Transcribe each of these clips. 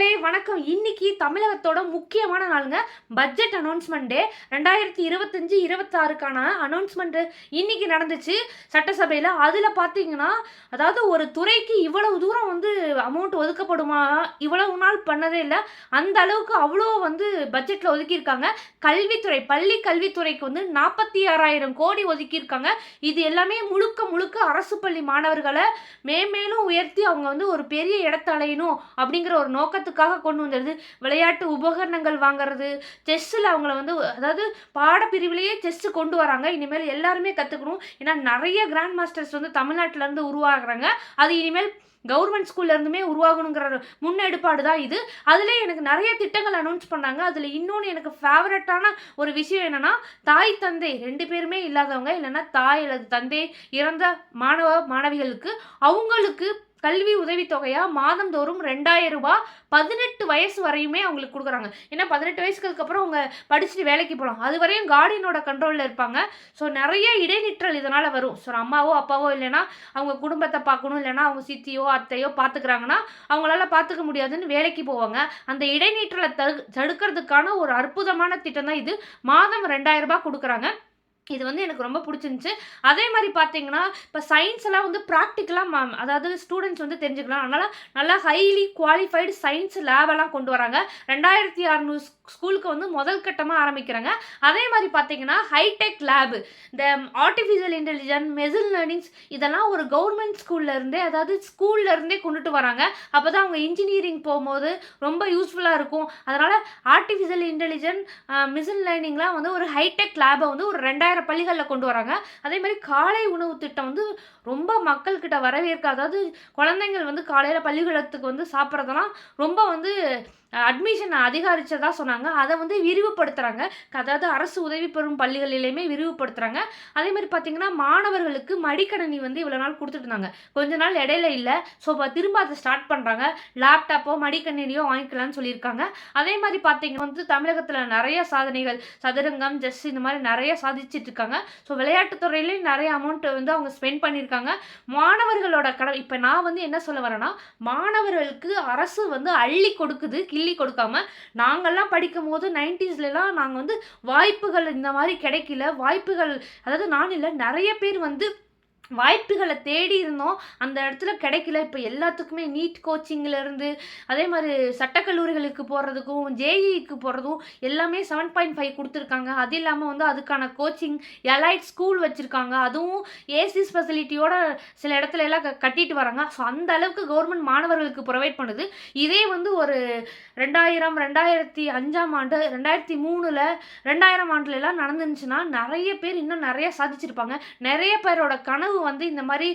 நண்பர்களே வணக்கம். இன்னைக்கு தமிழகத்தோட முக்கியமான நாளுங்க. பட்ஜெட் அனௌன்ஸ்மெண்ட் டே ரெண்டாயிரத்தி இருபத்தஞ்சு இருபத்தாறுக்கான அனௌன்ஸ்மெண்ட் இன்னைக்கு நடந்துச்சு. சட்டசபையில் அதில் பார்த்தீங்கன்னா அதாவது ஒரு துறைக்கு இவ்வளவு தூரம் வந்து அமௌண்ட் ஒதுக்கப்படுமா? இவ்வளவு நாள் பண்ணதே இல்லை. அந்த அளவுக்கு அவ்வளோ வந்து பட்ஜெட்டில் ஒதுக்கியிருக்காங்க. கல்வித்துறை பள்ளி கல்வித்துறைக்கு வந்து நாற்பத்தி ஆறாயிரம் கோடி ஒதுக்கியிருக்காங்க. இது எல்லாமே முழுக்க முழுக்க அரசு பள்ளி மாணவர்களை மேம்மேலும் உயர்த்தி அவங்க வந்து ஒரு பெரிய இடத்த அடையணும் அப்படிங்கிற ஒரு நோக்கத்துக்காக கொண்டு வந்துடுது விளையாட்டு உபகரணங்கள் வாங்குறது. செஸ்ஸில் அவங்கள வந்து அதாவது பாடப்பிரிவிலேயே செஸ் கொண்டு வராங்க. இனிமேல் எல்லாருமே கற்றுக்கணும் ஏன்னா நிறைய கிராண்ட் மாஸ்டர்ஸ் வந்து தமிழ்நாட்டிலேருந்து உருவாகிறாங்க. அது இனிமேல் கவர்மெண்ட் ஸ்கூல்லேருந்துமே உருவாகணுங்கிற முன்னெடுப்பாடு தான் இது. அதிலே எனக்கு நிறைய திட்டங்கள் அனௌன்ஸ் பண்ணாங்க. அதில் இன்னொன்று எனக்கு ஃபேவரட்டான ஒரு விஷயம் என்னென்னா தாய் தந்தை ரெண்டு பேருமே இல்லாதவங்க இல்லைன்னா தாய் அல்லது தந்தை இறந்த மாணவ மாணவிகளுக்கு அவங்களுக்கு கல்வி உதவித்தொகையாக மாதந்தோறும் ரெண்டாயிரம் ரூபா பதினெட்டு வயசு வரையுமே அவங்களுக்கு கொடுக்குறாங்க. ஏன்னா பதினெட்டு வயசுக்கு அப்புறம் அவங்க படிச்சுட்டு வேலைக்கு போகலாம் அது வரையும் கார்டியனோட கண்ட்ரோலில் இருப்பாங்க. ஸோ நிறைய இடைநிற்றல் இதனால் வரும். ஸோ அம்மாவோ அப்பாவோ இல்லைன்னா அவங்க குடும்பத்தை பார்க்கணும். இல்லைன்னா அவங்க சித்தியோ அத்தையோ பார்த்துக்கிறாங்கன்னா அவங்களால பார்த்துக்க முடியாதுன்னு வேலைக்கு போவாங்க. அந்த இடைநீற்றலை தடு தடுக்கிறதுக்கான ஒரு அற்புதமான திட்டம் தான் இது. மாதம் ரெண்டாயிரம் ரூபாய் கொடுக்குறாங்க. இது வந்து எனக்கு ரொம்ப பிடிச்சிருந்துச்சு. அதே மாதிரி பார்த்தீங்கன்னா இப்போ சயின்ஸ் எல்லாம் வந்து ப்ராக்டிக்கலாக அதாவது ஸ்டூடெண்ட்ஸ் வந்து தெரிஞ்சுக்கலாம். அதனால் நல்லா ஹைலி குவாலிஃபைடு சயின்ஸ் லேபெல்லாம் கொண்டு வராங்க. ரெண்டாயிரத்தி அறநூறு ஸ்கூலுக்கு வந்து முதல் கட்டமாக ஆரம்பிக்கிறாங்க. அதே மாதிரி பார்த்தீங்கன்னா ஹைடெக் லேபு இந்த ஆர்டிஃபிஷியல் இன்டெலிஜென்ஸ் மெசில் லேர்னிங்ஸ் இதெல்லாம் ஒரு கவர்மெண்ட் ஸ்கூல்லேருந்தே அதாவது ஸ்கூல்ல இருந்தே கொண்டுட்டு வராங்க. அப்போ தான் அவங்க இன்ஜினியரிங் போகும்போது ரொம்ப யூஸ்ஃபுல்லாக இருக்கும். அதனால் ஆர்டிஃபிஷியல் இன்டெலிஜென்ஸ் மிஷின் லேர்னிங்லாம் வந்து ஒரு ஹைடெக் லேபை வந்து ஒரு ரெண்டாயிரம் பள்ளிகளில் கொண்டு வராங்க. அதே மாதிரி காலை உணவு திட்டம் வந்து ரொம்ப மக்கள்கிட்ட வரவேற்க அதாவது குழந்தைங்கள் வந்து காலையில் பள்ளிக்கூடத்துக்கு வந்து சாப்பிட்றதெல்லாம் ரொம்ப வந்து அட்மிஷன் அதிகரித்ததாக சொன்னாங்க. அதை வந்து விரிவுபடுத்துகிறாங்க அதாவது அரசு உதவி பெறும் பள்ளிகளிலையுமே விரிவுபடுத்துகிறாங்க அதே மாதிரி பார்த்தீங்கன்னா மாணவர்களுக்கு மடிக்கணினி வந்து இவ்வளோ நாள் கொடுத்துட்டு இருந்தாங்க. கொஞ்ச நாள் இடையில இல்லை. ஸோ இப்போ திரும்ப அதை ஸ்டார்ட் பண்ணுறாங்க லேப்டாப்போ மடிக்கணினியோ வாங்கிக்கலாம்னு சொல்லியிருக்காங்க. அதே மாதிரி பார்த்தீங்கன்னா வந்து தமிழகத்தில் நிறைய சாதனைகள் சதுரங்கம் ஜெஸ் இந்த மாதிரி நிறைய சாதிச்சுட்டு இருக்காங்க. ஸோ விளையாட்டுத்துறையிலையும் நிறைய அமௌண்ட் வந்து அவங்க ஸ்பெண்ட் பண்ணியிருக்காங்க. மாணவர்களோட கடை இப்போ நான் வந்து என்ன சொல்ல வரேன்னா மாணவர்களுக்கு அரசு வந்து அள்ளி கொடுக்குது. கிள்ளி கொடுக்காம நாங்கள்லாம் படிக்கும் போது நைன்டிஸ்லலாம் நாங்கள் வந்து வாய்ப்புகள் இந்த மாதிரி கிடைக்கல. வாய்ப்புகள் அதாவது நான் இல்லை நிறைய பேர் வந்து வாய்ப்புகளை தேடி இருந்தோம். அந்த இடத்துல கிடைக்கல. இப்போ எல்லாத்துக்குமே நீட் கோச்சிங்லேருந்து அதே மாதிரி சட்டக்கல்லூரிகளுக்கு போகிறதுக்கும் ஜேஇக்கு போகிறதும் எல்லாமே செவன் பாயிண்ட் ஃபைவ் கொடுத்துருக்காங்க. அது இல்லாமல் வந்து அதுக்கான கோச்சிங் எலைட் ஸ்கூல் வச்சுருக்காங்க. அதுவும் ஏசி ஃபெசிலிட்டியோட சில இடத்துல எல்லாம் க- கட்டிட்டு வராங்க. ஸோ அந்த அளவுக்கு கவர்மெண்ட் மாணவர்களுக்கு ப்ரொவைட் பண்ணுது. இதே வந்து ஒரு ரெண்டாயிரம் ரெண்டாயிரத்தி அஞ்சாம் ஆண்டு ரெண்டாயிரத்தி மூணில் ரெண்டாயிரம் ஆண்டுல எல்லாம் நிறைய பேர் இன்னும் நிறைய சாதிச்சிருப்பாங்க. நிறைய பேரோட கனவு வந்து இந்த மாதிரி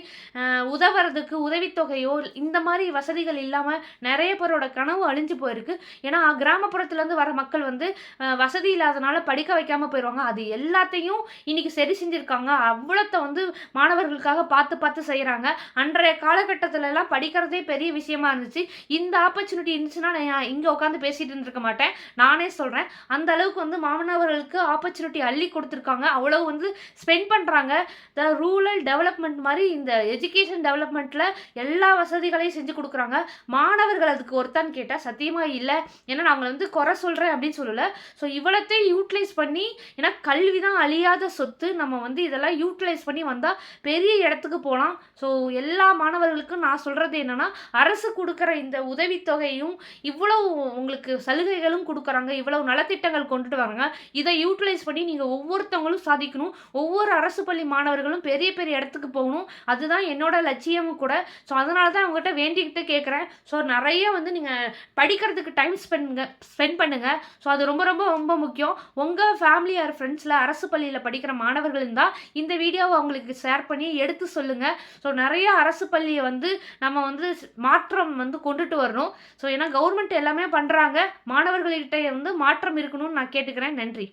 உதவுறதுக்கு உதவித்தொகையோ இந்த மாதிரி வசதிகள் இல்லாமல் நிறைய பேரோட கனவு அழிஞ்சு போயிருக்கு. ஏன்னா கிராமப்புறத்துலேருந்து வர மக்கள் வந்து வசதி இல்லாதனால படிக்க வைக்காமல் போயிடுவாங்க அது எல்லாத்தையும் இன்னைக்கு சரி செஞ்சுருக்காங்க. அவ்வளோத்த வந்து மாணவர்களுக்காக பார்த்து பார்த்து செய்கிறாங்க அன்றைய காலகட்டத்திலலாம் படிக்கிறதே பெரிய விஷயமா இருந்துச்சு. இந்த ஆப்பர்ச்சுனிட்டி இருந்துச்சுன்னா நான் இங்கே உட்காந்து பேசிகிட்டு இருந்திருக்க மாட்டேன். நானே சொல்கிறேன் அந்த அளவுக்கு வந்து மாணவர்களுக்கு ஆப்பர்ச்சுனிட்டி அள்ளி கொடுத்துருக்காங்க. அவ்வளவு வந்து ஸ்பெண்ட் பண்ணுறாங்க த ரூரல் டெவலப்மெண்ட் மாதிரி இந்த எஜுகேஷன் டெவலப்மெண்ட்டில் எல்லா வசதிகளையும் செஞ்சு கொடுக்குறாங்க. மாணவர்கள் அதுக்கு ஒருத்தான்னு கேட்டால் சத்தியமாக இல்லை. ஏன்னா நான் அவங்களை வந்து குறை சொல்கிறேன் அப்படின்னு சொல்லலை. ஸோ இவ்வளோத்தையும் யூட்டிலைஸ் பண்ணி ஏன்னா கல்வி தான் அழியாத சொத்து. நம்ம வந்து இதெல்லாம் யூட்டிலைஸ் பண்ணி வந்தால் பெரிய இடத்துக்கு போகலாம் ஸோ எல்லா மாணவர்களுக்கும் நான் சொல்கிறது என்னென்னா அரசு கொடுக்குற இந்த உதவித்தொகையும் இவ்வளோ உங்களுக்கு சலுகைகளும் கொடுக்குறாங்க. இவ்வளவு நலத்திட்டங்கள் கொண்டுட்டு வராங்க. இதை யூட்டிலைஸ் பண்ணி நீங்கள் ஒவ்வொருத்தவங்களும் சாதிக்கணும். ஒவ்வொரு அரசு பள்ளி மாணவர்களும் பெரிய பெரிய இடத்துக்கு போகணும். அதுதான் என்னோட லட்சியமும் கூட. ஸோ அதனால தான் அவங்ககிட்ட வேண்டிக்கிட்டு கேட்குறேன் ஸோ நிறைய வந்து நீங்கள் படிக்கிறதுக்கு டைம் ஸ்பெண்ட் ஸ்பெண்ட் பண்ணுங்கள் ஸோ அது ரொம்ப ரொம்ப ரொம்ப முக்கியம். உங்கள் ஃபேமிலி ஆர் ஃப்ரெண்ட்ஸில் அரசு பள்ளியில் படிக்கிற மாணவர்கள் இருந்தால் இந்த வீடியோவை அவங்களுக்கு ஷேர் பண்ணி எடுத்து சொல்லுங்கள் ஸோ நிறைய அரசு பள்ளியை வந்து நம்ம வந்து மாற்றம் வந்து கொண்டுட்டு வரணும். ஸோ ஏன்னா கவர்மெண்ட் எல்லாமே பண்ணுறாங்க மாணவர்கள்கிட்ட வந்து மாற்றம் இருக்கணும்னு நான் கேட்டுக்கிறேன். நன்றி.